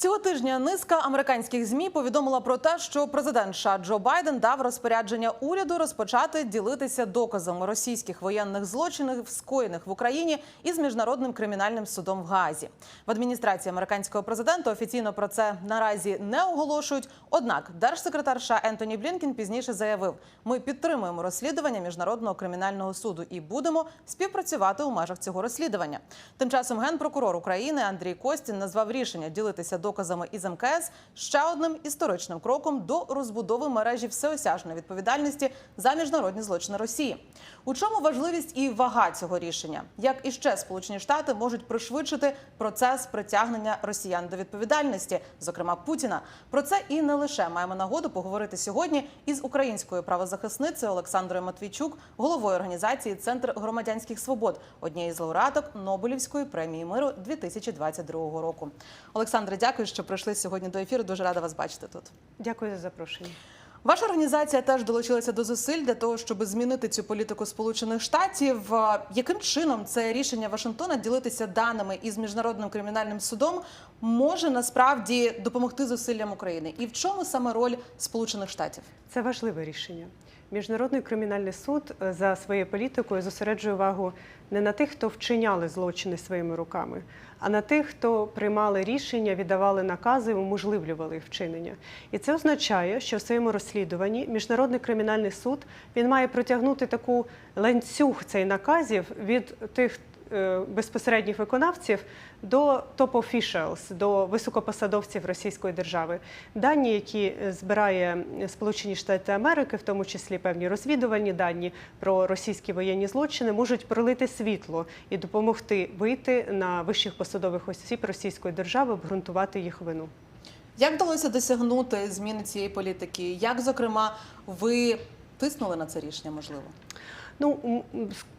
Цього тижня низка американських змі повідомила про те, що президент США Джо Байден дав розпорядження уряду розпочати ділитися доказами російських воєнних злочинів, скоєних в Україні із міжнародним кримінальним судом в Гаазі. В адміністрації американського президента офіційно про це наразі не оголошують. Однак, держсекретар США Ентоні Блінкен пізніше заявив: ми підтримуємо розслідування міжнародного кримінального суду і будемо співпрацювати у межах цього розслідування. Тим часом генпрокурор України Андрій Костін назвав рішення ділитися доказами із МКС ще одним історичним кроком до розбудови мережі всеосяжної відповідальності за міжнародні злочини Росії. У чому важливість і вага цього рішення? Як іще Сполучені Штати можуть пришвидшити процес притягнення росіян до відповідальності, зокрема Путіна? Про це і не лише маємо нагоду поговорити сьогодні із українською правозахисницею Олександрою Матвійчук, головою організації Центр громадянських свобод, однієї з лауреаток Нобелівської премії миру 2022 року. Олександре, дякую, що прийшли сьогодні до ефіру. Дуже рада вас бачити тут. Дякую за запрошення. Ваша організація теж долучилася до зусиль для того, щоб змінити цю політику Сполучених Штатів. Яким чином це рішення Вашингтона ділитися даними із міжнародним кримінальним судом може насправді допомогти зусиллям України? І в чому саме роль Сполучених Штатів? Це важливе рішення. Міжнародний кримінальний суд е, за своєю політикою зосереджує увагу не на тих, хто вчиняли злочини своїми руками, а на тих, хто приймали рішення, віддавали накази, уможливлювали їх вчинення. І це означає, що в своєму розслідуванні міжнародний кримінальний суд він має протягнути таку ланцюг цей наказів від тих безпосередніх виконавців до топ-офішалс, до високопосадовців Російської держави. Дані, які е, збирає Сполучені Штати Америки, в тому числі певні розвідувальні дані про російські воєнні злочини, можуть пролити світло і допомогти вийти на вищих посадових осіб Російської держави, обґрунтувати їх вину. Як вдалося досягнути зміни цієї політики? Як, зокрема, ви тиснули на це рішення? Можливо? Ну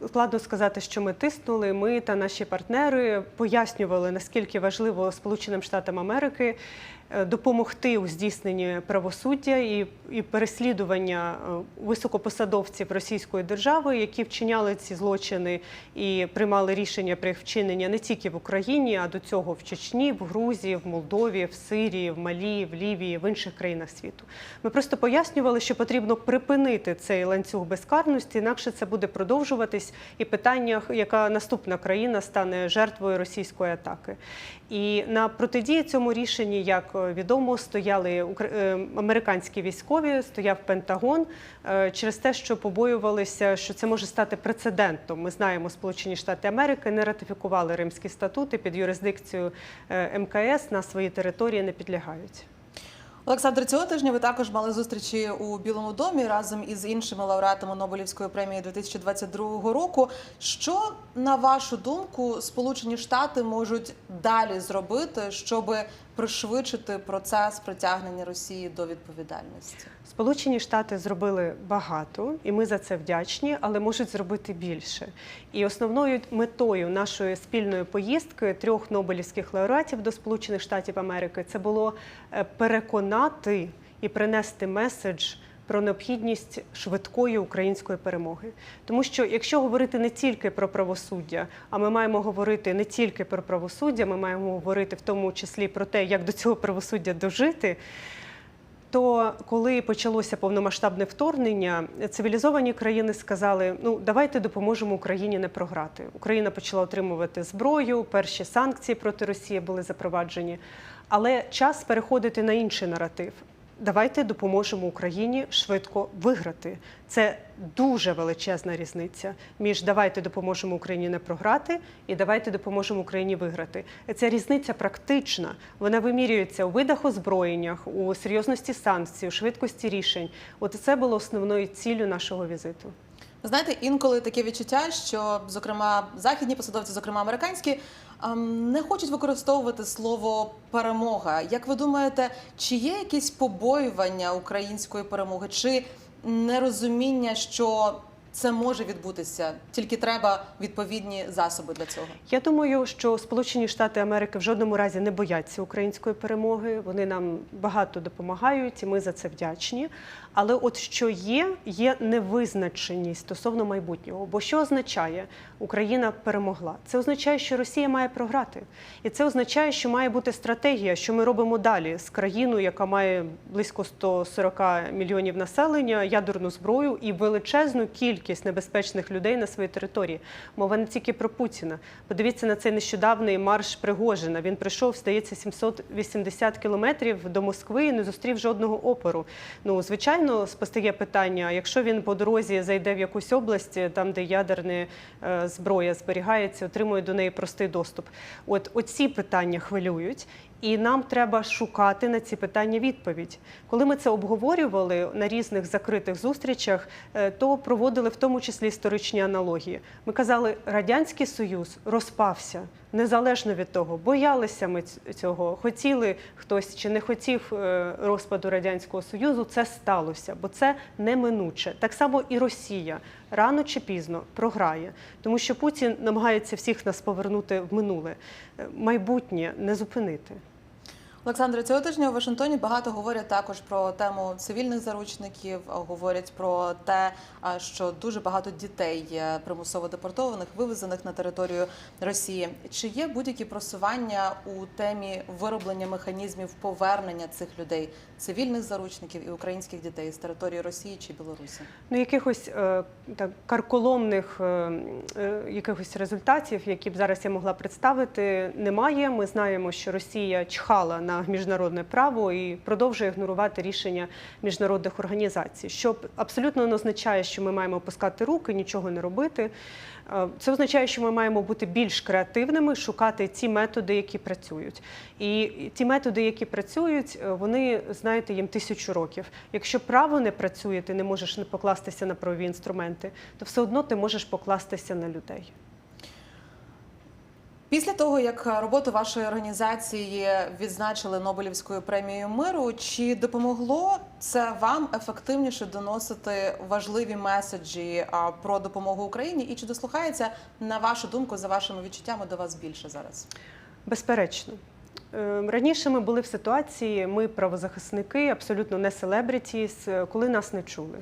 складно сказати, що ми тиснули. Ми та наші партнери пояснювали, наскільки важливо Сполученим Штатам Америки допомогти у здійсненні правосуддя і, і переслідування е, високопосадовців Російської держави, які вчиняли ці злочини і приймали рішення про їх вчинення не тільки в Україні, а до цього в Чечні, в Грузії, в Молдові, в Сирії, в Малі, в Лівії, в інших країнах світу. Ми просто пояснювали, що потрібно припинити цей ланцюг безкарності, інакше це буде продовжуватись, і питання, яка наступна країна стане жертвою російської атаки. І на протидії цьому рішенні, як е, відомо, стояли е, американські військові, стояв Пентагон е, через те, що побоювалися, що це може стати прецедентом. Ми знаємо, Сполучені Штати Америки не ратифікували Римські статути під юрисдикцією е, мкс на свої території не підлягають. Олександр, цього тижня ви також мали зустрічі у Білому домі разом із іншими лауреатами Нобелівської премії 2022 року. Що на вашу думку Сполучені Штати можуть далі зробити, щоб пришвидшити процес притягнення Росії до відповідальності? Сполучені Штати зробили багато, і ми за це вдячні, але можуть зробити більше. І основною метою нашої спільної поїздки трьох нобелівських лауреатів до Сполучених Штатів Америки це було е, переконати і принести меседж. Про необхідність швидкої української перемоги, тому що якщо говорити не тільки про правосуддя, а ми маємо говорити не тільки про правосуддя, ми маємо говорити в тому числі про те, як до цього правосуддя дожити. То коли почалося повномасштабне вторгнення, цивілізовані країни сказали: ну давайте допоможемо Україні не програти. Україна почала отримувати зброю, перші санкції проти Росії були запроваджені. Але час переходити на інший наратив. Давайте допоможемо Україні швидко виграти. Це дуже величезна різниця між давайте допоможемо Україні не програти і давайте допоможемо Україні виграти. Ця різниця практична. Вона вимірюється у видах озброєннях, у серйозності санкцій, у швидкості рішень. От це було основною ціллю нашого візиту. Знаєте, інколи таке відчуття, що, зокрема, західні посадовці, зокрема американські, ем, не хочуть використовувати слово перемога. Як ви думаєте, чи є якісь побоювання української перемоги, чи нерозуміння, що це може відбутися, тільки треба відповідні засоби для цього. Я думаю, що Сполучені Штати Америки в жодному разі не бояться української перемоги. Вони нам багато допомагають, і ми за це вдячні. Але от що є, є невизначеність стосовно майбутнього. Бо що означає Україна перемогла? Це означає, що Росія має програти, і це означає, що має бути стратегія, що ми робимо далі з країною, яка має близько 140 мільйонів населення, ядерну зброю і величезну кількість небезпечних людей на своїй території. Мова не тільки про Путіна. Подивіться на цей нещодавний марш Пригожина. Він прийшов, здається, 780 кілометрів до Москви і не зустрів жодного опору. Ну, звичайно, постає питання: якщо він по дорозі зайде в якусь область, там де ядерна е, зброя зберігається, отримує до неї простий доступ. От оці питання хвилюють. І нам треба шукати на ці питання відповідь. Коли ми це обговорювали на різних закритих зустрічах, е, то проводили в тому числі історичні аналогії. Ми казали, радянський союз розпався незалежно від того, боялися ми цього, хотіли хтось чи не хотів е, розпаду радянського союзу. Це сталося, бо це неминуче. Так само і Росія рано чи пізно програє, тому що Путін намагається всіх нас повернути в минуле. Е, Майбутнє не зупинити. Олександре, цього тижня у Вашингтоні багато говорять також про тему цивільних заручників. Говорять про те, що дуже багато дітей є примусово депортованих, вивезених на територію Росії. Чи є будь-які просування у темі вироблення механізмів повернення цих людей, цивільних заручників і українських дітей з території Росії чи Білорусі? Ну, якихось е, так карколомних е, е, якихось результатів, які б зараз я могла представити, немає. Ми знаємо, що Росія чхала на міжнародне право і продовжує ігнорувати рішення міжнародних організацій, що абсолютно не означає, що ми маємо опускати руки, нічого не робити. Е, Це означає, що ми маємо бути більш креативними, шукати ті методи, які працюють. І ті методи, які працюють, е, вони знаєте, їм тисячу років. Якщо право не працює, ти не можеш не покластися на правові інструменти, то все одно ти можеш покластися на людей. Після того, як роботу вашої організації відзначили Нобелівською премією миру, чи допомогло це вам ефективніше доносити важливі меседжі про допомогу Україні? І чи дослухається на вашу думку за вашими відчуттями до вас більше зараз? Безперечно. Е, Раніше ми були в ситуації, ми правозахисники, абсолютно не селебрітіс, е, коли нас не чули.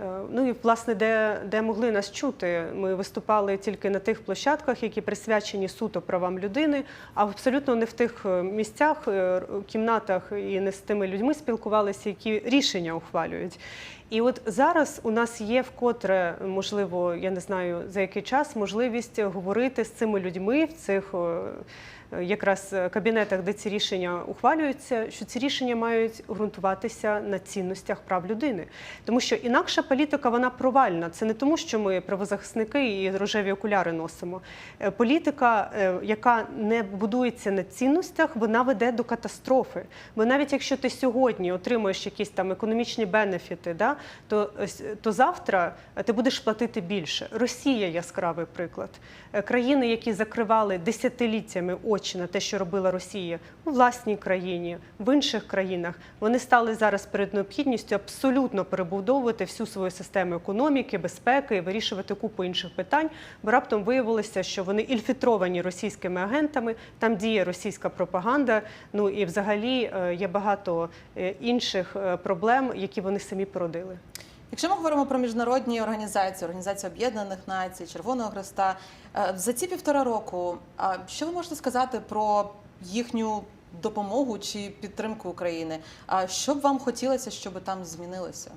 Е, Ну і власне, де, де могли нас чути, ми виступали тільки на тих площадках, які присвячені суто правам людини, а абсолютно не в тих е, місцях, е, кімнатах і не з тими людьми спілкувалися, які рішення ухвалюють. І от зараз у нас є вкотре, можливо, я не знаю за який час, можливість говорити з цими людьми в цих якраз е, кабінетах, де ці рішення ухвалюються, що ці рішення мають ґрунтуватися на цінностях прав людини. Тому що інакша політика вона провальна. Це не тому, що ми правозахисники і рожеві окуляри носимо. Е, Політика, е, яка не будується на цінностях, вона веде до катастрофи. Бо навіть якщо ти сьогодні отримуєш якісь там економічні бенефіти, да, то, то завтра ти будеш платити більше. Росія яскравий приклад. Країни, які закривали десятиліттями очі на те, що робила Росія у власній країні, в інших країнах, вони стали зараз перед необхідністю абсолютно перебудовувати всю свою систему економіки, безпеки і вирішувати купу інших питань. Бо раптом виявилося, що вони інфільтровані російськими агентами, там діє російська пропаганда. Ну і взагалі е, є багато е, інших е, проблем, які вони самі породили. Якщо ми говоримо про міжнародні організації, Організацію Об'єднаних Націй, Червоного Хреста, е, за ці півтора року, що ви можете сказати про їхню допомогу чи підтримку України? А що б вам хотілося, щоб там змінилося?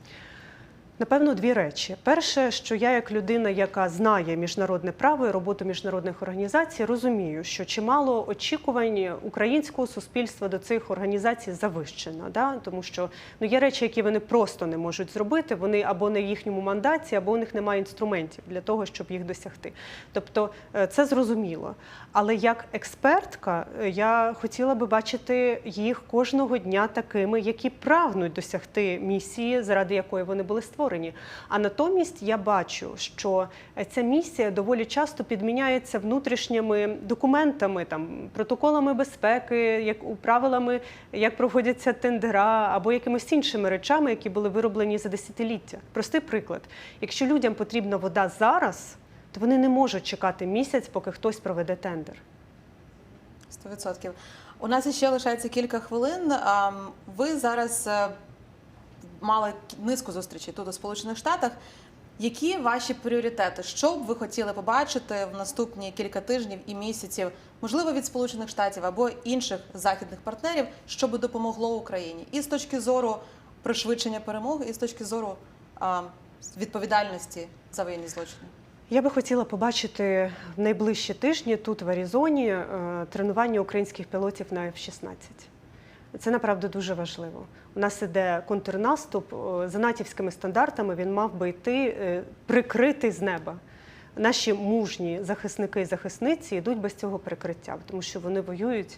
Напевно, дві речі. Перше, що я, як людина, яка знає міжнародне право і роботу міжнародних організацій, розумію, що чимало очікувань українського суспільства до цих організацій завищено. Да? Тому що ну, є речі, які вони просто не можуть зробити. Вони або не в їхньому мандаті, або у них немає інструментів для того, щоб їх досягти. Тобто е, це зрозуміло. Але як експертка, е, я хотіла би бачити їх кожного дня такими, які прагнуть досягти місії, заради якої вони були створені. Створені. А натомість я бачу, що е, ця місія доволі часто підміняється внутрішніми документами, там протоколами безпеки, як у правилами, як проводяться тендера, або якимись іншими речами, які були вироблені за десятиліття. Простий приклад: якщо людям потрібна вода зараз, то вони не можуть чекати місяць, поки хтось проведе тендер. 100%. У нас ще лишається кілька хвилин. Ви зараз е, мали низку зустрічей тут у Сполучених Штатах. Які ваші пріоритети? Що б ви хотіли побачити в наступні кілька тижнів і місяців, можливо, від Сполучених Штатів або інших західних партнерів, що би допомогло Україні, і з точки зору пришвидшення перемоги, і з точки зору а, відповідальності за воєнні злочини? Я би хотіла побачити в найближчі тижні тут, в Аризоні, е, тренування українських пілотів на F-16. Це направду дуже важливо. У нас іде контрнаступ е, за натівськими стандартами. Він мав би йти е, прикритий з неба. Наші мужні захисники і захисниці йдуть без цього прикриття, тому що вони воюють.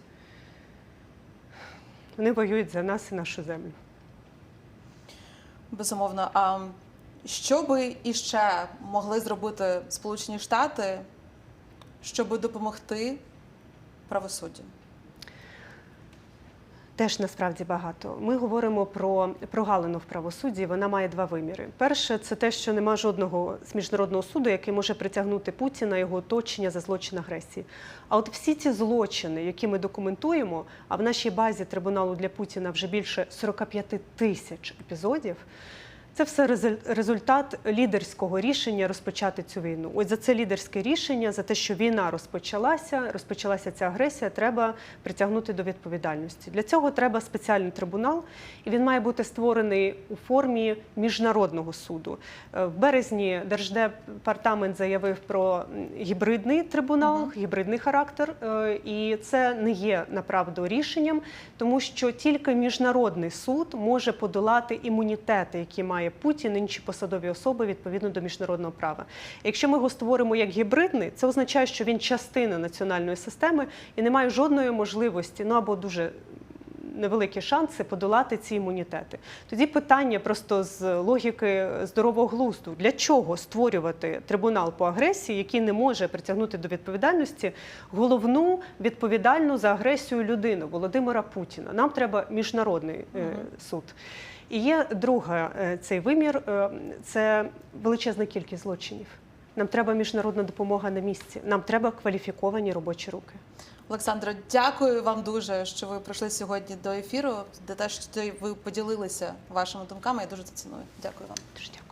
Вони воюють за нас і нашу землю. Безумовно. А що би іще могли зробити Сполучені Штати, щоб допомогти правосуддю? Теж насправді багато. Ми говоримо про прогалину в правосудді. Вона має два виміри. Перше, це те, що нема жодного з міжнародного суду, який може притягнути Путіна його оточення за злочин агресії. А от всі ці злочини, які ми документуємо, а в нашій базі трибуналу для Путіна вже більше 45 тисяч епізодів. Це все результат лідерського рішення розпочати цю війну. Ось за це лідерське рішення, за те, що війна розпочалася, розпочалася ця агресія, треба притягнути до відповідальності. Для цього треба спеціальний трибунал, і він має бути створений у формі міжнародного суду. Е, В березні Держдепартамент заявив про гібридний трибунал, гібридний характер, е, і це не є направду рішенням, тому що тільки міжнародний суд може подолати імунітети, які має Путін, інші посадові особи відповідно до міжнародного права. Якщо ми його створимо як гібридний, це означає, що він частина національної системи і не має жодної можливості, ну або дуже невеликі шанси подолати ці імунітети. Тоді питання просто з логіки здорового глузду: для чого створювати трибунал по агресії, який не може притягнути до відповідальності головну відповідальну за агресію людину Володимира Путіна? Нам треба міжнародний е, суд. І є друга е, цей вимір е, це величезна кількість злочинів. Нам треба міжнародна допомога на місці. Нам треба кваліфіковані робочі руки. Олександро, дякую вам дуже, що ви прийшли сьогодні до ефіру, де те, що ви поділилися вашими думками. Я дуже це ціную. Дякую вам. Дуже дякую.